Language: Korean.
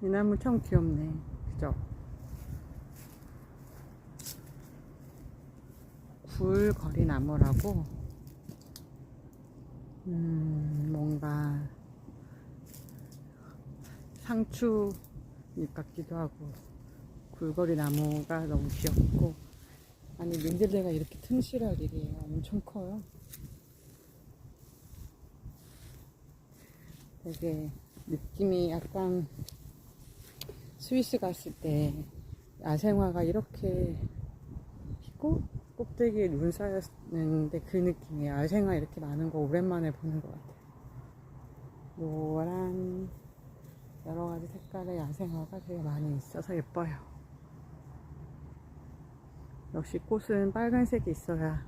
이 나무 참 귀엽네. 그죠? 굴거리 나무라고, 음, 뭔가 상추 잎 같기도 하고, 굴거리 나무가 너무 귀엽고, 아니, 민들레가 이렇게 튼실할 일이에요. 엄청 커요. 되게 느낌이 약간 스위스 갔을 때 야생화가 이렇게 피고 꼭대기에 눈 쌓였는데 그 느낌이에요. 야생화 이렇게 많은 거 오랜만에 보는 것 같아요. 노란 여러 가지 색깔의 야생화가 되게 많이 있어서 예뻐요. 역시 꽃은 빨간색이 있어야